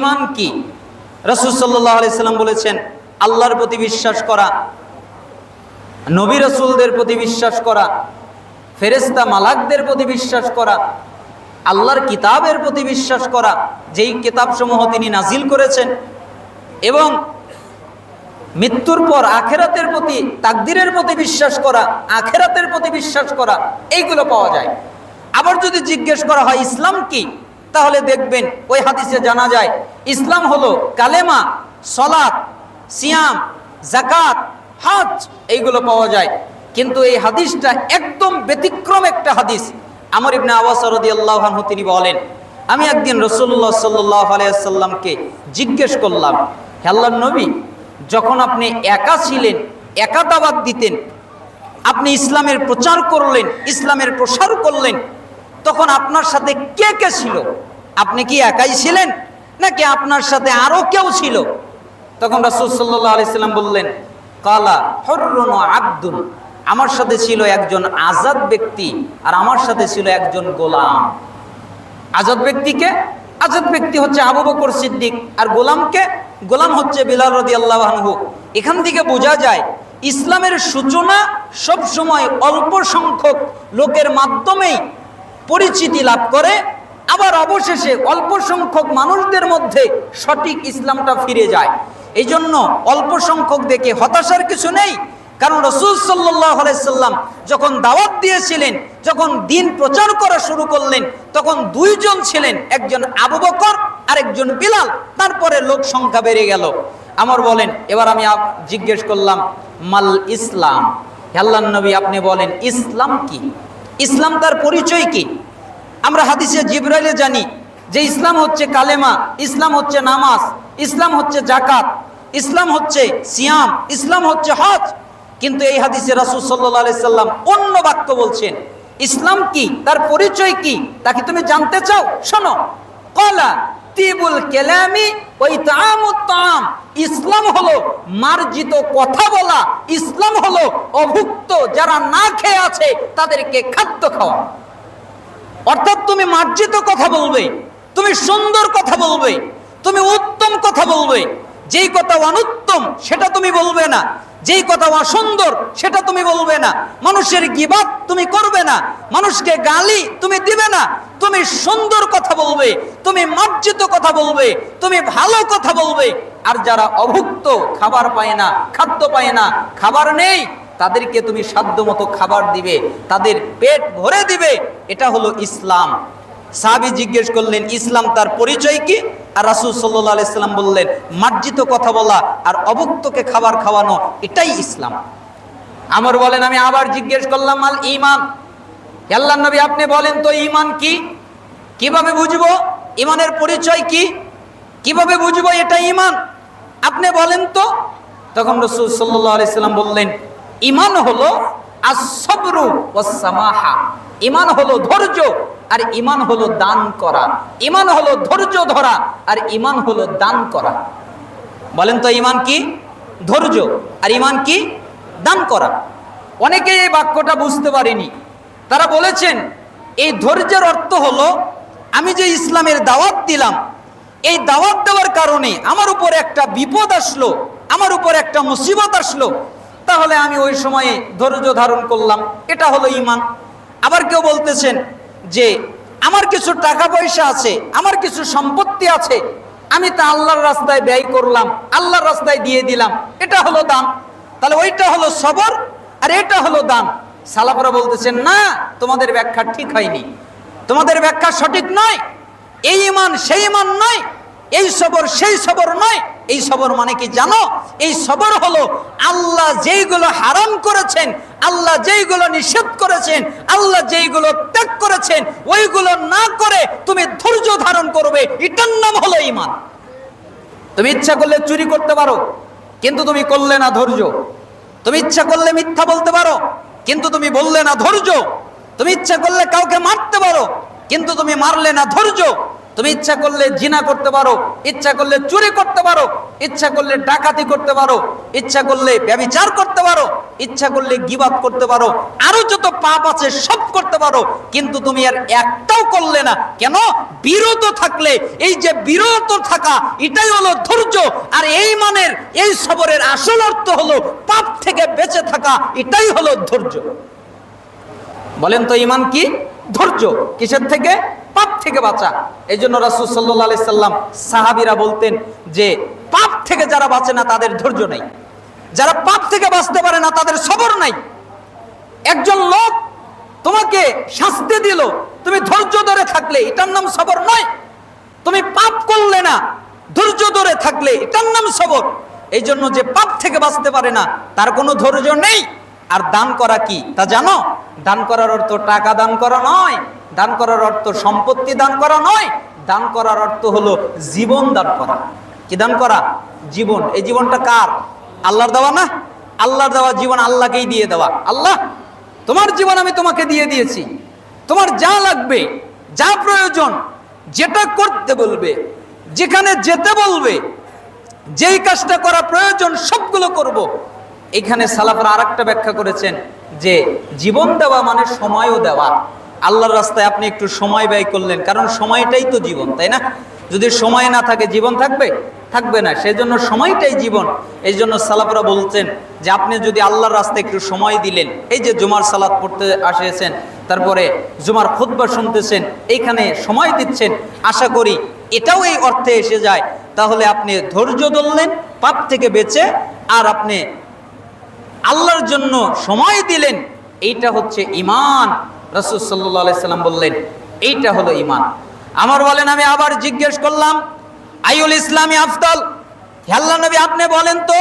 ইমান কি? রসুল সাল্লাহ আলাইসাল্লাম বলেছেন, আল্লাহর প্রতি বিশ্বাস করা, নবী রসুলদের প্রতি বিশ্বাস করা ফেরেস্তা মালাকদের প্রতি বিশ্বাস করা, আল্লাহর কিতাবের প্রতি বিশ্বাস করা, যেই কিতাবসমূহ তিনি নাজিল করেছেন এবং মৃত্যুর পর আখেরাতের প্রতি, তাকদিরের প্রতি বিশ্বাস করা, আখেরাতের প্রতি বিশ্বাস করা, এইগুলো পাওয়া যায়। আবার যদি জিজ্ঞেস করা হয়, ইসলাম কি? তাহলে দেখবেন ওই হাদিসে জানা যায়, ইসলাম হলো কালেমা সলাৎ সিয়াম জাকাত হজ এইগুলো পাওয়া যায়। কিন্তু এই হাদিসটা একদম ব্যতিক্রম একটা হাদিস। আমর ইবনে আওয়াস রাদিয়াল্লাহু তিনি বলেন, আমি একদিন রসুল্লাহ সাল্লাহ আলাইসাল্লামকে জিজ্ঞেস করলাম হে আল্লাহর নবী, যখন আপনি একা ছিলেন একা দাবাত দিতেন, আপনি ইসলামের প্রচার করলেন, ইসলামের প্রসার করলেন তখন আপনার সাথে কে কে ছিল? আপনি কি একাই ছিলেন? নাকি আপনার সাথে আরও কেউ ছিল? তখন রাসুল সাল্লাহ বললেন, কালা হর্রন আব্দুল আমার সাথে ছিল একজন আজাদ ব্যক্তি আর আমার সাথে ছিল একজন গোলাম। আজাদ ব্যক্তিকে আজাদ ব্যক্তি হচ্ছে আবু বকর সিদ্দিক আর গোলামকে গোলাম হচ্ছে বিলাল রদি আল্লাহ আনহু। এখান থেকে বোঝা যায়, ইসলামের সূচনা সবসময় অল্প সংখ্যক লোকের মাধ্যমেই পরিচিতি লাভ করে, আবার অবশেষে অল্প সংখ্যক মানুষদের মধ্যে সঠিক ইসলামটা ফিরে যায়। এই জন্য অল্প সংখ্যক দেখে হতাশার কিছু নেই, কারণ রসুল আলাইসাল্লাম যখন দাওয়াত দিয়েছিলেন, যখন দিন প্রচার করা শুরু করলেন, তখন দুইজন ছিলেন, একজন আবু বকর আর একজন বিলাল। তারপরে লোক সংখ্যা বেড়ে গেল। আমার বলেন, এবার আমি জিজ্ঞেস করলাম, মাল ইসলাম? আল্লাহ নবী, আপনি বলেন, ইসলাম কি? ইসলাম তার পরিচয় কি? আমরা হাদিসে জিব্রাইলে জানি যে ইসলাম হচ্ছে কালেমা, ইসলাম হচ্ছে নামাজ, ইসলাম হচ্ছে জাকাত ইসলাম হচ্ছে সিয়াম, ইসলাম হচ্ছে হজ। কিন্তু এই হাদিসে রাসুল সাল্লি সাল্লাম অন্য বাক্য বলছেন, ইসলাম কি? তার পরিচয় কি? তাকে তুমি জানতে চাও? শোনো। কলা তিবুল কেলামি ওই তাম ইসলাম হলো মার্জিত কথা বলা। ইসলাম হলো অভুক্ত যারা না খেয়ে আছে তাদেরকে খাদ্য খাওয়া। অর্থাৎ তুমি মার্জিত কথা বলবে, তুমি সুন্দর কথা বলবে, তুমি উত্তম কথা বলবে। যেই কথা অনুত্তম, সেটা তুমি বলবে না। যেই কথা অসুন্দর সেটা তুমি বলবে না। মানুষের গিবাদ তুমি করবে না। মানুষকে গালি তুমি দিবে না। তুমি সুন্দর কথা বলবে, তুমি মার্জিত কথা বলবে, তুমি ভালো কথা বলবে। আর যারা অভুক্ত, খাবার পায় না, খাদ্য পায় না, খাবার নেই, তাদেরকে তুমি সাধ্য মতো খাবার দিবে, তাদের পেট ভরে দিবে। এটা হলো ইসলাম। সাহাবি জিজ্ঞেস করলেন, ইসলাম তার পরিচয় কি? আর রাসুল সাল্লাহ আলাইসাল্লাম বললেন, মার্জিত কথা বলা আর অভুক্তকে খাবার খাওয়ানো, এটাই ইসলাম। আমার বলেন, আমি আবার জিজ্ঞেস করলাম, আল ইমান আল্লাহ নবী, আপনি বলেন তো ইমান কি? কীভাবে বুঝব? ইমানের পরিচয় কি? কীভাবে বুঝব এটা ইমান আপনি বলেন তো। তখন রসুল সাল্লাহ আলাইসাল্লাম বললেন ইমান হলো আসবরু ওয়াসামাহা ইমান হলো ধৈর্য। আর ইমান হলো দান করা। ইমান হলো ধৈর্য ধরা, আর ইমান হলো দান করা। বলেন তো ইমান কি? ধৈর্য। আর ইমান কি? দান করা। অনেকে এই বাক্যটা বুঝতে পারেনি। তারা বলেছেন, এই ধৈর্যের অর্থ হলো, আমি যে ইসলামের দাওয়াত দিলাম, এই দাওয়াত দেওয়ার কারণে আমার উপর একটা বিপদ আসলো, আমার উপর একটা মুসিবত আসলো, তাহলে আমি ওই সময়ে ধৈর্য ধারণ করলাম। এটা হলো ইমান। আবার কেউ বলতেছেন যে আমার কিছু টাকা পয়সা আছে, আমার কিছু সম্পত্তি আছে, আমি তা আল্লাহর রাস্তায় ব্যয় করলাম, আল্লাহর রাস্তায় দিয়ে দিলাম, এটা হলো দান। তাহলে ওইটা হলো সবর আর এটা হলো দান। সালাফরা বলতেছেন, না, তোমাদের ব্যাখ্যা ঠিক হয়নি। তোমাদের ব্যাখ্যা সঠিক নয়। এই ইমান সেই ইমান নয়। এই সবর সেই সবর নয়। এই সবর মানে কি জানো? এই সবর হলো আল্লাহ যেইগুলো হারাম করেছেন আল্লাহ যেইগুলো নিষেধ করেছেন, আল্লাহ যেইগুলো ত্যাগ করেছেন, ওইগুলো না করে তুমি ধৈর্য ধারণ করবে। এটার নাম হলো ইমান তুমি ইচ্ছা করলে চুরি করতে পারো, কিন্তু তুমি করলে না ধৈর্য। তুমি ইচ্ছা করলে মিথ্যা বলতে পারো, কিন্তু তুমি বললে না ধৈর্য। তুমি ইচ্ছা করলে কাউকে মারতে পারো, কিন্তু তুমি মারলে না ধৈর্য। তুমি ইচ্ছা করলে জিনা করতে পারো, ইচ্ছা করলে চুরি করতে পারো, ইচ্ছা করলে ডাকাতি করতে পারো, ইচ্ছা করলে ব্যবিচার করতে পারো, ইচ্ছা করলে গিবাদ করতে পারো, আরও যত পাপ আছে সব করতে পারো, কিন্তু তুমি আর একটাও করলে না। কেন? বিরত থাকলে, এই যে বিরত থাকা, এটাই হলো ধৈর্য, আর এই মানের, এই সবরের আসল অর্থ হলো পাপ থেকে বেঁচে থাকা, এটাই হলো ধৈর্য। বলেন তো ইমান কি? ধৈর্য। কিসের থেকে? পাপ থেকে বাঁচা। এই জন্য রাসুল সাল্লাহ আলি সাল্লাম সাহাবিরা বলতেন যে, পাপ থেকে যারা বাঁচে না, তাদের ধৈর্য নাই। যারা পাপ থেকে বাঁচতে পারে না, তাদের সবর নাই। একজন লোক তোমাকে শাস্তি দিল, তুমি ধৈর্য ধরে থাকলে, এটার নাম সবর নয়। তুমি পাপ করলে না, ধৈর্য ধরে থাকলে, এটার নাম সবর। এই জন্য যে পাপ থেকে বাঁচতে পারে না, তার কোনো ধৈর্য নেই। আর দান করা কি? তা জানো? দান করার অর্থ টাকা দান করা নয়। দান করার অর্থ সম্পত্তি দান করা নয়, দান করার অর্থ হলো জীবন দান করা। কি দান করা? জীবন। এই জীবনটা কার? আল্লাহর দেওয়া না? আল্লাহর দেওয়া জীবন আল্লাহকেই দিয়ে দেওয়া। আল্লাহ, তোমার জীবন আমি তোমাকে দিয়ে দিয়েছি। তোমার যা লাগবে, যা প্রয়োজন, যেটা করতে বলবে, যেখানে যেতে বলবে, যেই কাজটা করা প্রয়োজন, সবগুলো করব। এখানে সালাফরা আর ব্যাখ্যা করেছেন যে জীবন দেওয়া মানে সময়ও দেওয়া। আল্লাহর রাস্তায় আপনি একটু সময় ব্যয় করলেন, কারণ সময়টাই তো জীবন, তাই না? যদি সময় না থাকে, জীবন থাকবে? থাকবে না সেই জন্য সময়টাই জীবন। এই জন্য সালাফরা বলছেন যে আপনি যদি আল্লাহর রাস্তায় একটু সময় দিলেন, এই যে জুমার সালাদ পড়তে আসিয়েছেন, তারপরে জুমার খুদ্া শুনতেছেন, এইখানে সময় দিচ্ছেন, আশা করি এটাও এই অর্থে এসে যায়। তাহলে আপনি ধৈর্য ধরলেন, পাপ থেকে বেঁচে, আর আপনি আল্লাহর জন্য সময় দিলেন, এইটা হচ্ছে ইমান রসুল সাল্লাহ সাল্লাম বললেন, এইটা হলো ইমান আমার বলেন, আমি আবার জিজ্ঞেস করলাম আইউল ইসলামী আফদল আল্লাহ নবী, আপনি বলেন তো,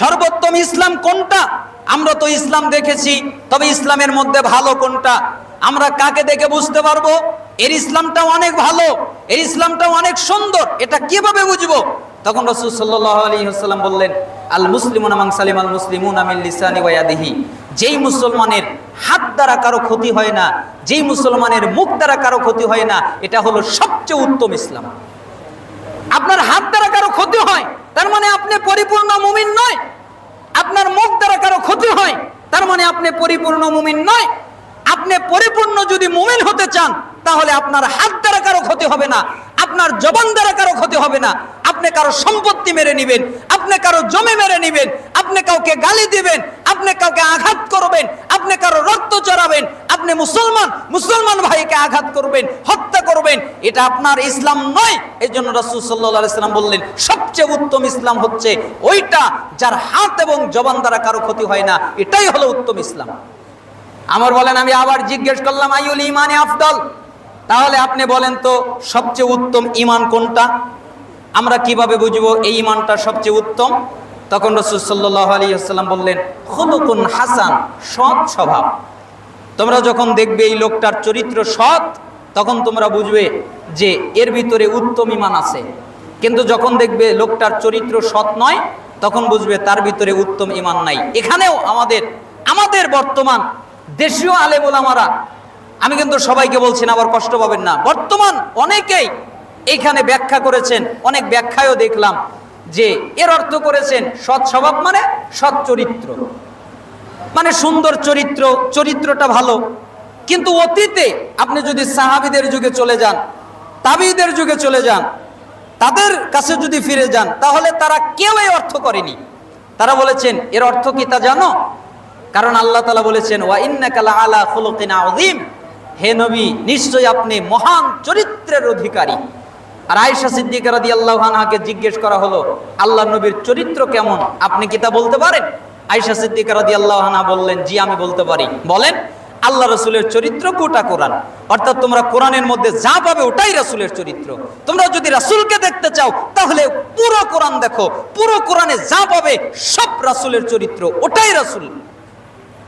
সর্বোত্তম ইসলাম কোনটা? আমরা তো ইসলাম দেখেছি, তবে ইসলামের মধ্যে ভালো কোনটা? আমরা কাকে দেখে বুঝতে পারব? এর ইসলামটা অনেক ভালো, এর ইসলামটা অনেক সুন্দর, এটা কীভাবে বুঝব? তখন রসুল সাল্লাহ আলী হাসাল্লাম বললেন, আল মুসলিমুন আমাং সালিম আল মুসলিমুন আমিল লিসানি ওয়াদিহি যেই মুসলমানের হাত দ্বারা কারও ক্ষতি হয় না, যেই মুসলমানের মুখ দ্বারা কারও ক্ষতি হয় না, এটা হলো সবচেয়ে উত্তম ইসলাম। আপনার হাত দ্বারা কারও ক্ষতি হয়, তার মানে আপনি পরিপূর্ণ মুমিন নয়। আপনার মুখ দ্বারা কারও ক্ষতি হয়, তার মানে আপনি পরিপূর্ণ মুমিন নয়। আপনি পরিপূর্ণ যদি মুমিন হতে চান, তাহলে আপনার হাত দ্বারা কারও ক্ষতি হবে না। আপনার জবান দ্বারা কারও ক্ষতি হবে না। আপনি কারও সম্পত্তি মেরে নেবেন, আপনি কারও জমি মেরে নেবেন, আপনি কাউকে গালি দিবেন, আপনি কাউকে আঘাত করবেন, আপনি কারও রক্ত চড়াবেন, আপনি মুসলমান মুসলমান ভাইকে আঘাত করবেন, হত্যা করবেন। এটা আপনার ইসলাম নয়। এই জন্য রসুল সাল্লাহ সাল্লাম বললেন, সবচেয়ে উত্তম ইসলাম হচ্ছে ওইটা যার হাত এবং জবান দ্বারা কারও ক্ষতি হয় না। এটাই হলো উত্তম ইসলাম। আমার বলেন, আমি আবার জিজ্ঞেস করলাম আইউল ইমানে আফদল? তাহলে আপনি বলেন তো, সবচেয়ে উত্তম ইমান কোনটা? আমরা কীভাবে বুঝব এই ইমানটা সবচেয়ে উত্তম? তখন রসুল সাল্লাহ আলী আসসালাম বললেন খুলুকুন হাসান সৎ স্বভাব। তোমরা যখন দেখবে এই লোকটার চরিত্র সৎ, তখন তোমরা বুঝবে যে এর ভিতরে উত্তম ইমান আছে। কিন্তু যখন দেখবে লোকটার চরিত্র সৎ নয়, তখন বুঝবে তার ভিতরে উত্তম ইমান নাই। এখানেও আমাদের আমাদের বর্তমান দেশীয় আলেমুলামারা আমি কিন্তু সবাইকে বলছি না, আবার কষ্ট পাবেন না। বর্তমান অনেকেই এখানে ব্যাখ্যা করেছেন, অনেক ব্যাখ্যায়ও দেখলাম যে এর অর্থ করেছেন সৎ স্বভাব মানে সৎ চরিত্র। মানে সুন্দর চরিত্র, চরিত্রটা ভালো। কিন্তু অতীতে আপনি যদি সাহাবিদের যুগে চলে যান, তাবিদের যুগে চলে যান, তাদের কাছে যদি ফিরে যান, তাহলে তারা কেউ এই অর্থ করেনি। তারা বলেছেন, এর অর্থ কি তা জানো? কারণ আল্লাহ তালা বলেছেন, ওয়া ইন্নাকালা আলা খুলুকিন আযীম। হে নবী, নিশ্চয়ই আপনি মহান চরিত্রের অধিকারী। আর আয়েশা সিদ্দিকা রাদিয়াল্লাহু আনহাকে জিজ্ঞেস করা হলো আল্লাহ নবীর চরিত্র কেমন? আপনি কি তা বলতে পারেন? আয়েশা সিদ্দিকা রাদিয়াল্লাহু আনহা বললেন, জি, আমি বলতে পারি। বলেন, আল্লাহ রসুলের চরিত্র গোটা কোরআন। অর্থাৎ তোমরা কোরআনের মধ্যে যা পাবে ওটাই রাসুলের চরিত্র। তোমরা যদি রাসুলকে দেখতে চাও, তাহলে পুরো কোরআন দেখো। পুরো কোরআনে যা পাবে সব রাসুলের চরিত্র, ওটাই রাসুল।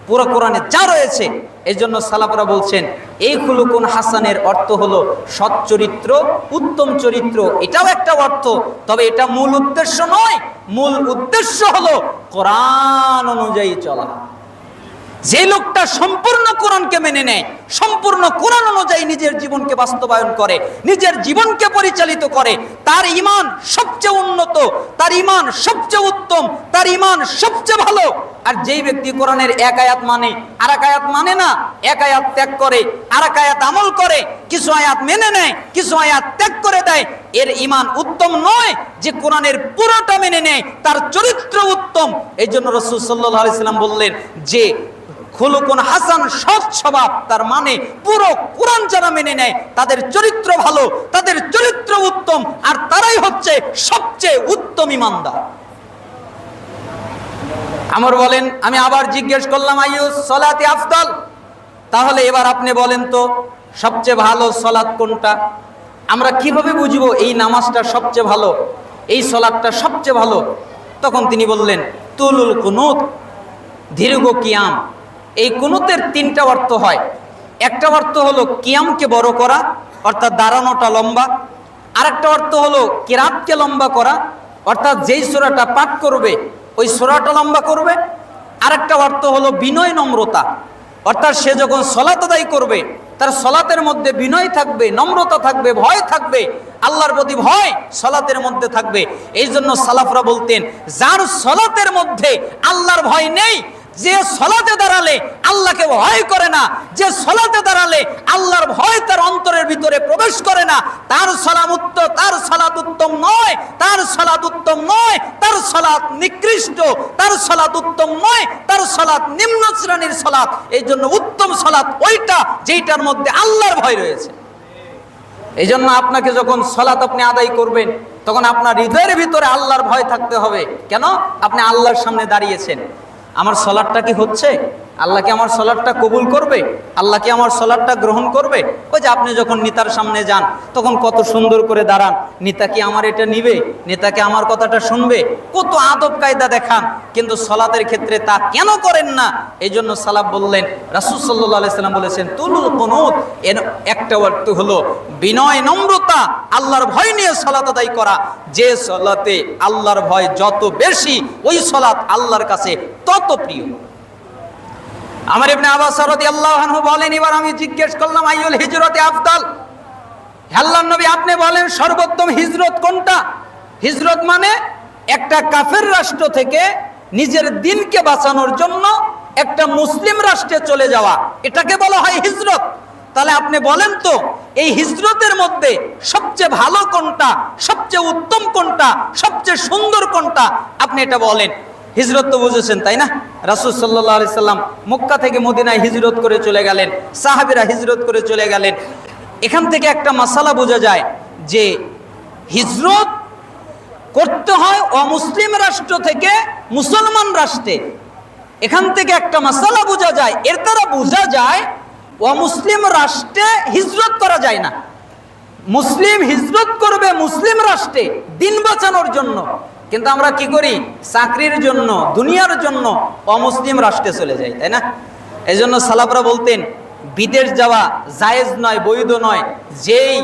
পুরো কোরআনে যা রয়েছে এই জন্য সালাপরা বলছেন, এই খুলুকুন হাসানের অর্থ হলো সৎ চরিত্র, উত্তম চরিত্র, এটাও একটা অর্থ, তবে এটা মূল উদ্দেশ্য নয়, মূল উদ্দেশ্য হলো কোরআন অনুযায়ী চলা। যে লোকটা সম্পূর্ণ কোরআনকে মেনে নেয়, সম্পূর্ণ কোরআন অনুযায়ী নিজের জীবনকে বাস্তবায়ন করে, নিজের জীবনকে পরিচালিত করে, তার ইমান সবচেয়ে উন্নত, তার ইমান সবচেয়ে উত্তম, তার ইমান সবচেয়ে ভালো। আর যেই ব্যক্তি কোরআনের এক আয়াত মানে আর এক আয়াত মানে না, এক আয়াত ত্যাগ করে, আর এক আয়াত আমল করে, কিছু আয়াত মেনে নেয়, কিছু আয়াত ত্যাগ করে দেয়, এর ইমান উত্তম নয় যে কোরআনের পুরোটা মেনে নেয়, তার চরিত্র উত্তম। এই জন্য রসুল সাল্লাহ আলাইসাল্লাম বললেন যে খুলুকুন হাসান সৎ স্বভাব। তার মানে পুরো কোরআন যারা মেনে নেয়, তাদের চরিত্র ভালো, তাদের চরিত্র উত্তম, আর তারাই হচ্ছে সবচেয়ে উত্তম ইমানদার। আমার বলেন, আমি আবার জিজ্ঞেস করলাম আইয়ুস সলাতে আফদল? তাহলে এবার আপনি বলেন তো, সবচেয়ে ভালো সলাৎ কোনটা? আমরা কীভাবে বুঝব এই নামাজটা সবচেয়ে ভালো, এই সলাদটা সবচেয়ে ভালো? তখন তিনি বললেন, তুলুল কুনুত, দীর্ঘ কিয়াম। এই কুনুতের তিনটা অর্থ হয়। একটা অর্থ হলো কিয়ামকে বড় করা, অর্থাৎ দাঁড়ানোটা লম্বা। আরেকটা অর্থ হলো কিরাতকে লম্বা করা, অর্থাৎ যেই সোরাটা পাঠ করবে, ওই সোরাটা লম্বা করবে। আরেকটা অর্থ হলো বিনয় নম্রতা, অর্থাৎ সে যখন সলাত আদায় করবে, তার সলাতের মধ্যে বিনয় থাকবে, নম্রতা থাকবে, ভয় থাকবে, আল্লাহর প্রতি ভয় সলাতের মধ্যে থাকবে। এই জন্য সালাফরা বলতেন, যার সলাতের মধ্যে আল্লাহর ভয় নেই যে সলাতে দাঁড়ালে আল্লাহকে ভয় করে না, যে সলাতে দাঁড়ালে আল্লাহর ভয় তার অন্তরের ভিতরে প্রবেশ করে না, তার সলাম উত্তম তার সলাদ উত্তম নয়, তার সলাদ উত্তম নয়, তার সলাত নিকৃষ্ট, তার সলাদ উত্তম নয়, তার সলাদ নিম্ন শ্রেণির সলাদ এই জন্য উত্তম সলাদ ওইটা যেইটার মধ্যে আল্লাহর ভয় রয়েছে। এই জন্য আপনাকে যখন সলাত আপনি আদায় করবেন, তখন আপনার হৃদয়ের ভিতরে আল্লাহর ভয় থাকতে হবে। কেন? আপনি আল্লাহর সামনে দাঁড়িয়েছেন। আমার সলাটটা কি হচ্ছে? আল্লাহ কি আমার সলাটটা কবুল করবে? আল্লাহ কি আমার সলাটটা গ্রহণ করবে? ওই যে আপনি যখন নেতার সামনে যান, তখন কত সুন্দর করে দাঁড়ান। নেতা কি আমার এটা নিবে? নেতা কি আমার কথাটা শুনবে? কত আদব কায়দা দেখান। কিন্তু সলাতের ক্ষেত্রে তা কেন করেন না? এই জন্য সালাব বললেন, রাসুল সাল্লাম বলেছেন তুলুল কনুত। এর একটা অর্থ হলো, বিনয় নম্রতা, আল্লাহর ভয় নিয়ে সলাত আদায় করা। যে সলাতে আল্লাহর ভয় যত বেশি, ওই সলাত আল্লাহর কাছে তত প্রিয়। আমার ইবনে আব্বাস রাদিয়াল্লাহু আনহু বলেন, এবার আমি জিজ্ঞেস করলাম, আইয়ুল হিজরতে আফদাল? আল্লাহর নবী আপনি বলেন, সর্বোত্তম হিজরত কোনটা? হিজরত মানে একটা কাফের রাষ্ট্র থেকে নিজের দিনকে বাঁচানোর জন্য একটা মুসলিম রাষ্ট্রে চলে যাওয়া। এটাকে বলা হয় হিজরত। তাহলে আপনি বলেন তো, এই হিজরতের মধ্যে সবচেয়ে ভালো কোনটা, সবচেয়ে উত্তম কোনটা, সবচেয়ে সুন্দর কোনটা? আপনি এটা বলেন। হিজরত তো বুঝেছেন, তাই না? রাসুল সাল্লাহ আলি সাল্লাম মক্কা থেকে মদিনায় হিজরত করে চলে গেলেন, সাহাবিরা হিজরত করে চলে গেলেন। এখান থেকে একটা মশালা বোঝা যায় যে হিজরত করতে হয় অমুসলিম রাষ্ট্র থেকে মুসলমান রাষ্ট্রে। এখান থেকে একটা মশালা বোঝা যায়, এর দ্বারা বোঝা যায় অমুসলিম রাষ্ট্রে হিজরত করা যায় না। মুসলিম হিজরত করবে মুসলিম রাষ্ট্রে দিন বাঁচানোর জন্য। কিন্তু আমরা কি করি? চাকরির জন্য, দুনিয়ার জন্য অমুসলিম রাষ্ট্রে চলে যাই, তাই না? এই জন্য সালাবরা বলতেন, বিদেশ যাওয়া জায়েজ নয়, বৈধ নয়, যেই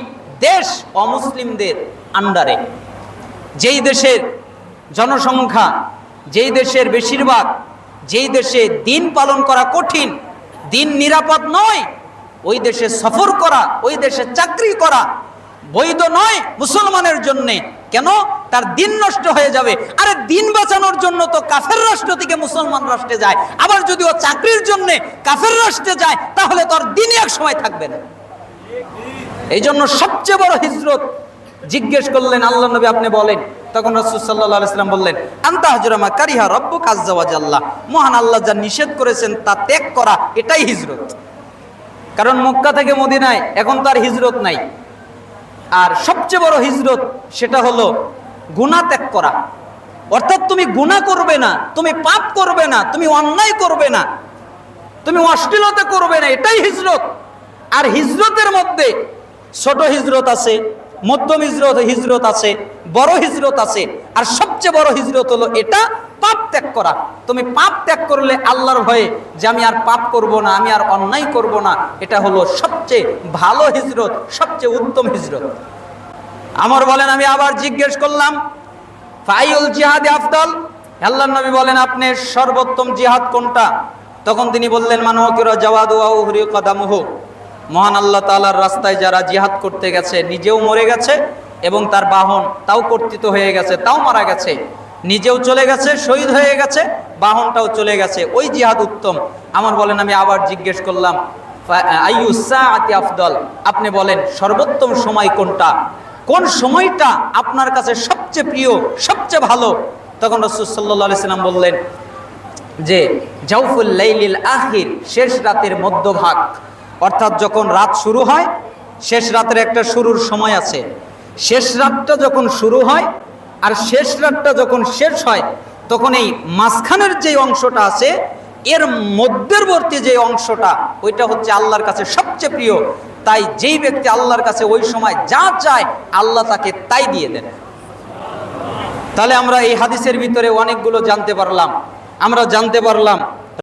দেশ অমুসলিমদের আন্ডারে, যেই দেশের জনসংখ্যা, যেই দেশের বেশিরভাগ, যেই দেশে দিন পালন করা কঠিন, দিন নিরাপদ নয়, ওই দেশে সফর করা, ওই দেশে চাকরি করা বৈধ নয় মুসলমানের জন্য কেন? তার দিন নষ্ট হয়ে যাবে। আরে দিন বাঁচানোর জন্য তো কাফের রাষ্ট্র থেকে মুসলমান রাষ্ট্রে যায়। আবার যদি ও চাকরির জন্য কাফের রাষ্ট্রে যায়, তাহলে তোর দিনই এক সময় থাকবে না। এই জন্য সবচেয়ে বড় হিজরত জিজ্ঞেস করলেন আল্লাহ নবী, আপনি বলেন। তখন রসুল সাল্লাহ ইসলাম বললেন, আন্তা হজরমা কারিহা রব্বু কাজ্জাওয়াজাল্লাহ মহান আল্লাহ যা নিষেধ করেছেন তা ত্যাগ করা এটাই হিজরত। কারণ মক্কা থেকে মদিনায় এখন তার হিজরত নাই। আর সবচেয়ে বড় হিজরত সেটা হলো গুণা ত্যাগ করা। অর্থাৎ তুমি গুণা করবে না, তুমি পাপ করবে না, তুমি অন্যায় করবে না, তুমি অশ্লীলতা করবে না, এটাই হিজরত। আর হিজরতের মধ্যে ছোট হিজরত আছে, মধ্যম হিজরত হিজরত আছে বড় হিজরত আছে। আর সবচেয়ে বড় হিজরত হলো এটা, পাপ ত্যাগ করা। তুমি পাপ ত্যাগ করলে আল্লাহর ভয়ে যে আমি আর পাপ করব না, আমি আর অন্যায় করব না, এটা হলো সবচেয়ে ভালো হিজরত, সবচেয়ে উত্তম হিজরত। আমার বলেন, আমি আবার জিজ্ঞেস করলাম, ফাইউল জিহাদ আফদল? আল্লাহ নবী বলেন, আপনি সর্বোত্তম জিহাদ কোনটা? তখন তিনি বললেন, মানহকিরা জওয়াদুয়াহুরি কদামুহু। মহান আল্লাহ তাআলার রাস্তায় যারা জিহাদ করতে গেছে, নিজেও মরে গেছে এবং তার বাহন তাও কর্তৃত হয়ে গেছে, তাও মারা গেছে। নিজেও চলে গেছে, শহীদ হয়ে গেছে, বাহনটাও চলে গেছে। ওই জিহাদ উত্তম। আমার বলেন, আমি আবার জিজ্ঞেস করলাম আইয়ুসাআতি আফদল? আপনি বলেন, সর্বোত্তম সময় কোনটা? কোন সময়টা আপনার কাছে সবচেয়ে প্রিয়, সবচেয়ে ভালো? তখন রসুল সাল্লাম বললেন যে জাউফুল লাইলিল আখির, শেষ রাতের মধ্যভাগ। অর্থাৎ যখন রাত শুরু হয়, শেষ রাতের একটা শুরুর সময় আছে। শেষ রাতটা যখন শুরু হয় আর শেষ রাতটা যখন শেষ হয়, তখন এই মাঝখানের যে অংশটা আছে, এর মধ্যবর্তী যে অংশটা, ওইটা হচ্ছে আল্লাহর কাছে সবচেয়ে প্রিয়। তাই যেই ব্যক্তি আল্লাহর কাছে ওই সময় যা চায়, আল্লাহ তাকে তাই দিয়ে দেন। তাহলে আমরা এই হাদিসের ভিতরে অনেকগুলো জানতে পারলাম। আমরা জানতে পারলাম